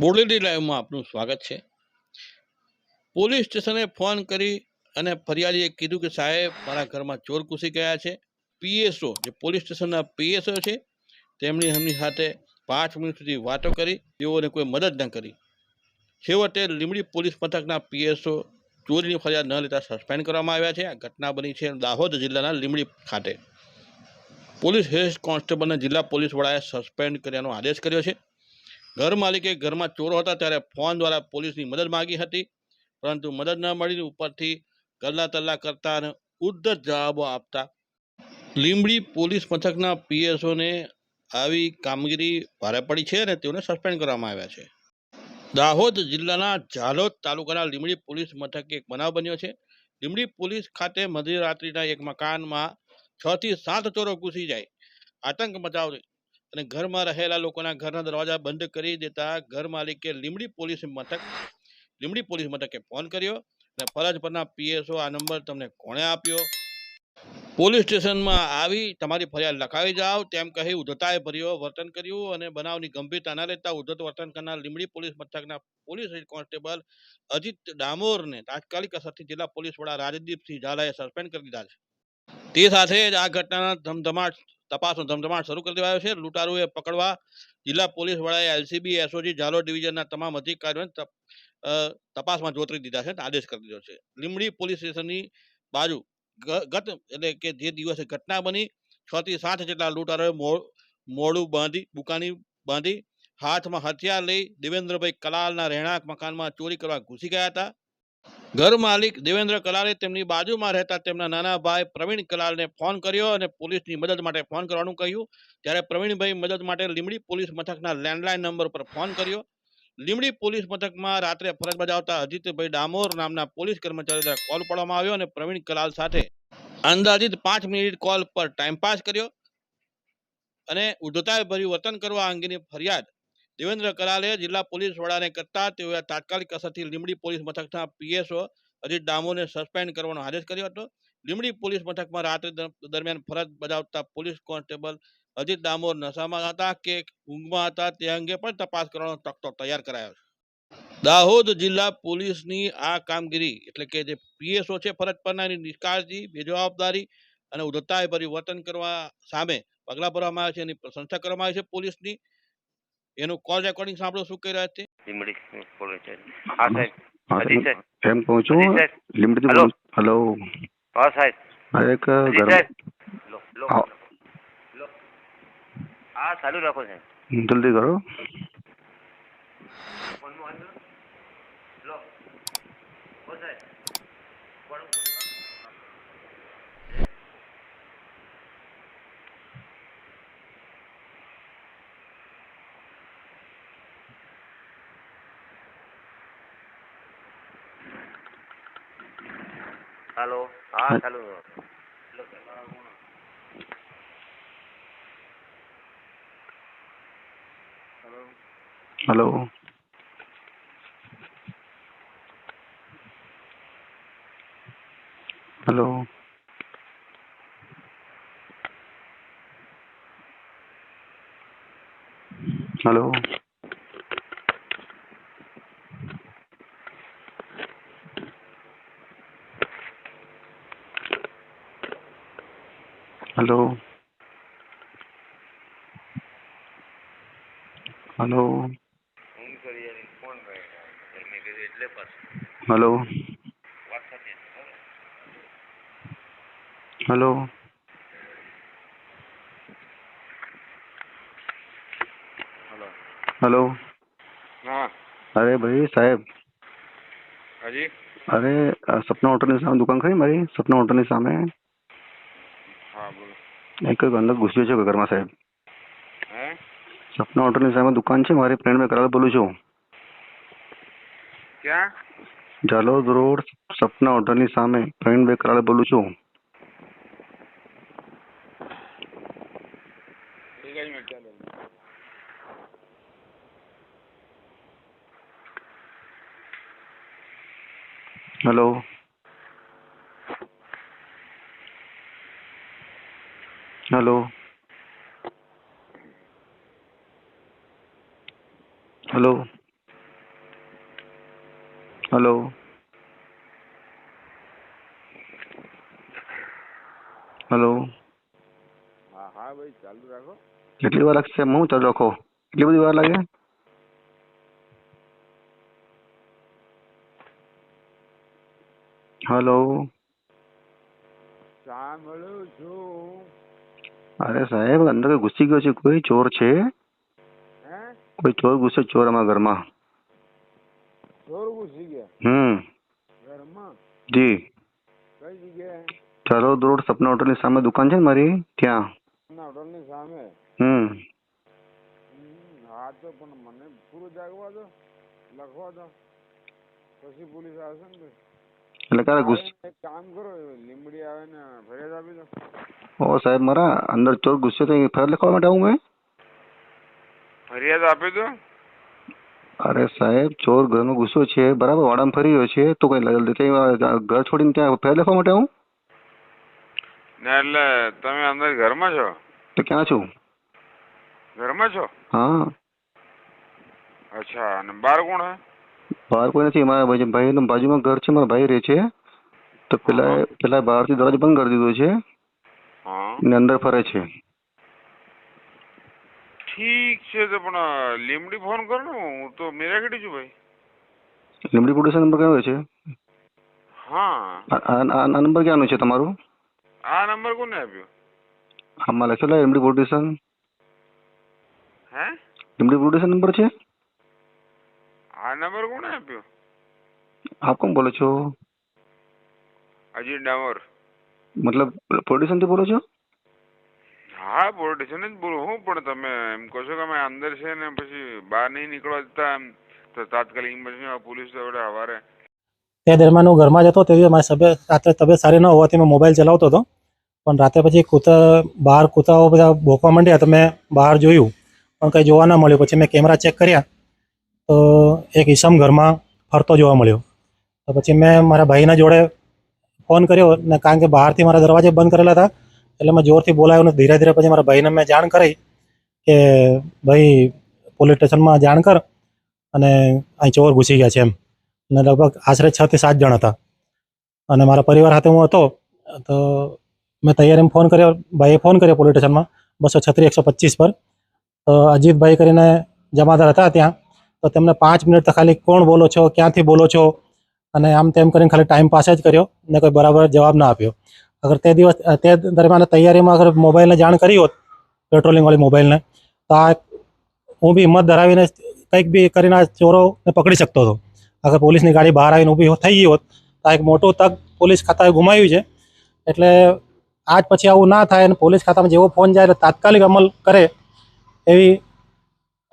બોડેલી લાઈવમાં આપનું સ્વાગત છે. પોલીસ સ્ટેશને ફોન કરી અને ફરિયાદીએ કીધું કે સાહેબ, મારા ઘરમાં ચોર ઘૂસી ગયા છે. પીએસઓ, જે પોલીસ સ્ટેશનના પીએસઓ છે, તેમની એમની સાથે પાંચ મિનિટ સુધી વાતો કરી, તેઓને કોઈ મદદ ન કરી. છેવટે લીમડી પોલીસ મથકના પીએસઓ ચોરીની ફરિયાદ ન લેતા સસ્પેન્ડ કરવામાં આવ્યા છે. આ ઘટના બની છે દાહોદ જિલ્લાના લીમડી ખાતે. પોલીસ હેડ કોન્સ્ટેબલને જિલ્લા પોલીસ વડાએ સસ્પેન્ડ કર્યાનો આદેશ કર્યો છે. ઘર માલિકે ઘરમાં ચોરો હતા ત્યારે ફોન દ્વારા પોલીસની મદદ માંગી હતી, પરંતુ મદદ ન મળી ઉપરથી ગલ્લા તલ્લા કરતા અને ઉદ્ધત જવાબો આપતા. લીંબડી પોલીસ મથકના પીએસઓને આવી કામગીરી ભારે પડી છે અને તેઓને સસ્પેન્ડ કરવામાં આવ્યા છે. દાહોદ જિલ્લાના ઝાલોદ તાલુકાના લીંબડી પોલીસ મથકે એક બનાવ બન્યો છે. લીંબડી પોલીસ ખાતે મધ્યરાત્રિના એક મકાનમાં છ થી સાત ચોરો ઘૂસી જાય. આતંક મચાવે અને ઘરમાં રહેલા લોકોના ઘરના દરવાજા બંધ કરી દેતા ઘર માલિકે લીમડી પોલીસ મથક, લીમડી પોલીસ મથકે ફોન કર્યો અને ફરજ પરના પીએસઓ આ નંબર તમને કોણે આપ્યો? પોલીસ સ્ટેશનમાં આવી તમારી ફરિયાદ લખાવી જાઓ, તેમ કહી ઉધતાએ ભર્યો વર્તન કર્યું અને બનાવની ગંભીરતા ન લેતા ઉધત વર્તન કરનાર લીમડી પોલીસ મથકના પોલીસ હેડ કોન્સ્ટેબલ અજીત ડામોરને તાત્કાલિક અસરથી જિલ્લા પોલીસ વડા રાજદીપસિંહ ઝાલાએ સસ્પેન્ડ કરી દીધા છે. તે સાથે જ આ ઘટનાના ધમધમાટ તપાસનો ધમધમાટ શરૂ કરી દેવાયો છે. લૂંટારુએ પકડવા જિલ્લા પોલીસ વડાએ એલસીબી, એસઓજી ઝાલોર ડિવિઝનના તમામ અધિકારીઓને તપ- તપાસમાં જોતરી દીધા છે આદેશ કરી દીધો છે. લીમડી પોલીસ સ્ટેશનની બાજુ ગત એટલે કે જે દિવસે ઘટના બની, છ થી સાત જેટલા લૂંટારોએ મોડું બાંધી બુકાની બાંધી, હાથમાં હથિયાર લઈ દેવેન્દ્રભાઈ કલાલના રહેણાંક મકાનમાં ચોરી કરવા ઘૂસી ગયા હતા. ઘર માલિક દેવેન્દ્ર કલાલે તેમની બાજુમાં રહેતા તેમના નાના ભાઈ પ્રવીણ કલાલને ફોન કર્યો અને પોલીસની મદદ માટે ફોન કરવાનું કહ્યું. ત્યારે પ્રવીણભાઈ મદદ માટે લીમડી પોલીસ મથકના લેન્ડલાઇન નંબર પર ફોન કર્યો. લીમડી પોલીસ મથકમાં રાત્રે ફરજ બજાવતા અજીતભાઈ ડામોર નામના પોલીસ કર્મચારી દ્વારા કોલ પાડવામાં આવ્યો અને પ્રવીણ કલાલ સાથે અંદાજિત પાંચ મિનિટ કોલ પર ટાઈમપાસ કર્યો. અને ઉદ્ધતાએ ભર્યું વર્તન કરવા અંગેની ફરિયાદ દેવેન્દ્ર કરાલે જિલ્લા પોલીસ વડાને કરતા તેઓએ તાત્કાલિક અસરથી લીમડી પોલીસ મથકના પીએસઓ અજીત ડામોને સસ્પેન્ડ કરવાનો આદેશ કર્યો હતો. લીમડી પોલીસ મથકમાં રાત્રે દરમિયાન ફરજ બજાવતા પોલીસ કોન્સ્ટેબલ અજીત ડામોર નશામાં હતા કે ઊંઘમાં હતા તે અંગે પણ તપાસ કરવાનો તખતો તૈયાર કરાયો છે. દાહોદ જિલ્લા પોલીસની આ કામગીરી એટલે કે જે પીએસઓ છે ફરજ પરના નિષ્કાળજી બેજવાબદારી અને ઉદ્ધતાએ પરિવર્તન વર્તન કરવા સામે પગલાં ભરવામાં આવે છે, એની પ્રશંસા કરવામાં આવી છે પોલીસની. એનું કોલ રેકોર્ડિંગ સાંભળો શું કહી રહ્યા છે. લીમડી હા સાહેબ. હા સાહેબ. એમ કહું છું લીમડીથી હલો. હા સાહેબ. આ એક હા. ચાલુ રાખો સાહેબ. જલ્દી કરો. લો. ઓ સાહેબ. કોણ- હાલો હા હા. ચાલુ લો hello hello hello hello hello hello ઊંઘ કરી યાર ફોન કર્યો મેં કીધું એટલે પાછું હલો વાત સાચી છે બરાબર? હલો હલો હલો હા અરે ભાઈ સાહેબ હજી અરે આ સપના હોટલની સામે દુકાન ખરી મારી સપના હોટલની સામે હા બોલો એક અંદર ઘૂસ્યો છે ઘરમાં સાહેબ હે સપના હોટલની સામે દુકાન છે મારી ફ્રેન્ડ મેં કરાર બોલું છું. ક્યાં? જાલોદ રોડ સપના હોટલની સામે પ્રવીણભાઈ કરાર બોલું છું. એક જ મિનિટ ચાલો. Hello hello. Hello. Hello. Hello. હા હા ભાઈ ચાલુ રાખો. કેટલી વાર લાગશે? હું ચાલુ રાખો? કેટલી બધી વાર લાગે? હલો. સાંભળું છું. અરે સાહેબ અંદર કોઈ ઘૂસી ગયો છે કોઈ ચોર છે હે કોઈ ચોર ઘૂસે ચોર અમારા ઘરમાં ચોર ઘૂસી ગયા હમ ઘરમાં જી કઈ જગ્યાએ ચરોદ રોડ સપના હોટલની સામે દુકાન છે ને મારી ત્યાં ના હોટલની સામે હમ હમ, હા તો પણ મને પૂરું જાગવા દો લખવા દો પછી પોલીસ આવશે ને ભાઈ એટલે ક્યારે ને એક કામ કરો લીમડી આવે ને ફરિયાદ આપી દો. ઓ સાહેબ મારા અંદર ચોર ગુસ્સે થઈ ફરિયાદ લખવા માટે આવું મેં? ફરિયાદ આપી દો. અરે સાહેબ ચોર ઘરનો ગુસ્સો છે બરાબર વાડામાં ફરી રહ્યો છે તો કઈ ઘર છોડીને ત્યાં ફરિયાદ લખવા માટે આવું? ને એટલે તમે અંદર ઘરમાં છો? તો ક્યાં છું? ઘરમાં છો? હા. અચ્છા અને બાર કોણ હે? બહાર કોઈ નથી. મારા ભાઈ બાજુમાં ઘર છે મારા ભાઈ રહે છે. તો પેલા પેલા બહારથી દરવાજો બંધ કરી દીધો છે. ને અંદર ફરે છે. ઠીક છે તો પણ લીમડી ફોન કરો ને હું. તો મેરાકડી છું ભાઈ. લીમડી પોલીસ નંબર કયો છે? હા. આ નંબર ક્યાંનો છે તમારું? આ નંબર કોને આપ્યો? આમાં લખેલો લીમડી પોલીસ હે? લીમડી પોલીસ નંબર છે? આ નંબર કોણે આપ્યો? આપ કોણ બોલો છો? અજીત ડામોર. મતલબ પ્રોડ્યુસરથી બોલો છો? હા પ્રોડ્યુસર જ બોલું હું પણ તમે એમ કહો છો કે અમે અંદર છે ને પછી બહાર નહીં નીકળવા દેતા એમ તો તાત્કાલિક ઇમરજન્સી પોલીસ દોડે હવારે. તે દરમિયાન હું ઘરમાં જતો તે દિવસે મારી તબિયત રાત્રે તબિયત સારી ન હોવાથી મેં મોબાઈલ ચલાવતો હતો. પણ રાતે પછી કૂતરા બહાર કૂતરાઓ બધા ભોંકવા માંડ્યા તો મેં બહાર જોયું. પણ કંઈ જોવા ન મળ્યું. પછી મેં કેમેરા ચેક કર્યા. તો એક ઈસમ ઘરમાં ફરતો જોવા મળ્યો. તો પછી મેં મારા ભાઈના જોડે ફોન કર્યો ને કારણ કે બહારથી મારા દરવાજે બંધ કરેલા હતા, એટલે મેં જોરથી બોલાવ્યો ને ધીરે ધીરે પછી મારા ભાઈને મેં જાણ કરી કે ભાઈ પોલીસ સ્ટેશનમાં જાણ કર અને અહીં ચોર ઘૂસી ગયા છે એમ. અને લગભગ આશરે છ થી સાત જણ હતા. અને મારા પરિવાર સાથે હું હતો, તો મેં તૈયાર એમ ફોન કર્યો, ભાઈએ ફોન કર્યો પોલીસ સ્ટેશનમાં બસો છત્રીસ એકસો પચીસ પર. તો અજીતભાઈ કરીને જમાદાર હતા ત્યાં તો તેમને પાંચ મિનિટ તો ખાલી કોણ બોલો છો, ક્યાંથી બોલો છો? અને આમ તેમ કરીને ખાલી ટાઈમ પાસ જ કર્યો ને કોઈ બરાબર જવાબ ના આપ્યો. અગર તે દિવસ તે દરમિયાન તૈયારીમાં અગર મોબાઈલને જાણ કરી હોત પેટ્રોલિંગવાળી મોબાઈલને તો આ હું બી હિંમત ધરાવીને કંઈક બી કરીને આ ચોરોને પકડી શકતો હતો. અગર પોલીસની ગાડી બહાર આવીને ઊભી થઈ ગઈ હોત, તો એક મોટું તક પોલીસ ખાતાએ ગુમાવ્યું છે. એટલે આજ પછી આવું ના થાય અને પોલીસ ખાતામાં જેવો ફોન જાય એટલે તાત્કાલિક અમલ કરે એવી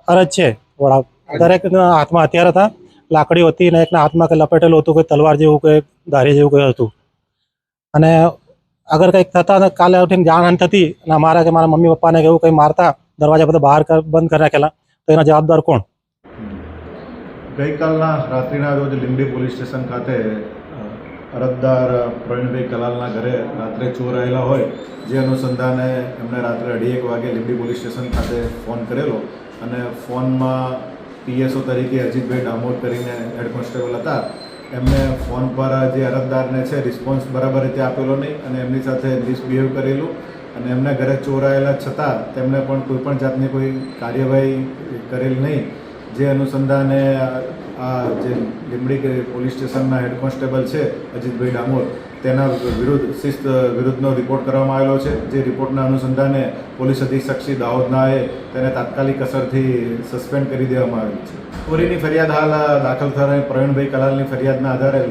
અરજ છે વડા દરેકના હાથમાં હથિયાર હતા. લાકડીઓ હતી અને એકના હાથમાં કંઈ લપેટેલું હતું, કોઈ તલવાર જેવું, કોઈ ધારી જેવું કંઈ હતું. અને અગર કંઈક થતા ને કાલે ઉઠીને જાણહાન થતી અને અમારા કે મારા મમ્મી પપ્પાને કે એવું કંઈ મારતા, દરવાજા બધા બહાર બંધ કરી રાખેલા તો એના જવાબદાર કોણ? ગઈકાલના રાત્રિના રોજ લીંબડી પોલીસ સ્ટેશન ખાતે અરજદાર પ્રવીણભાઈ કલાલના ઘરે રાત્રે ચોર આવેલા હોય, જે અનુસંધાને એમણે રાત્રે અઢી એક વાગે લીંબડી પોલીસ સ્ટેશન ખાતે ફોન કરેલો અને ફોનમાં પીએસઓ તરીકે અજીતભાઈ ડામોર કરીને હેડ કોન્સ્ટેબલ હતા. એમને ફોન પર જે અરજદારને છે રિસ્પોન્સ બરાબર રીતે આપેલો નહીં અને એમની સાથે ડિસબિહેવ કરેલું. અને એમના ઘરે ચોરાયેલા છતાં તેમણે પણ કોઈપણ જાતની કોઈ કાર્યવાહી કરેલ નહીં. જે અનુસંધાને આ- જે લીંબડી કે પોલીસ સ્ટેશનના હેડ કોન્સ્ટેબલ છે, અજીતભાઈ ડામોર તેના વિરુદ્ધ, શિસ્ત વિરુદ્ધનો રિપોર્ટ કરવામાં આવેલો છે. જે રિપોર્ટના અનુસંધાને પોલીસ અધિક્ષક શ્રી દાહોદનાએ તેને તાત્કાલિક અસરથી સસ્પેન્ડ કરી દેવામાં આવી છે. ચોરીની ફરિયાદ હાલ દાખલ થવાની પ્રવીણભાઈ કલાલની ફરિયાદના આધારે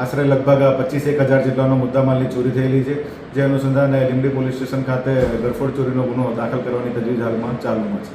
આશરે લગભગ પચીસ એક હજાર જેટલાનો મુદ્દામાલની ચોરી થયેલી છે, જે અનુસંધાને લીંબડી પોલીસ સ્ટેશન ખાતે ગરફોડ ચોરીનો ગુનો દાખલ કરવાની તજવીજ હાલમાં ચાલુમાં છે.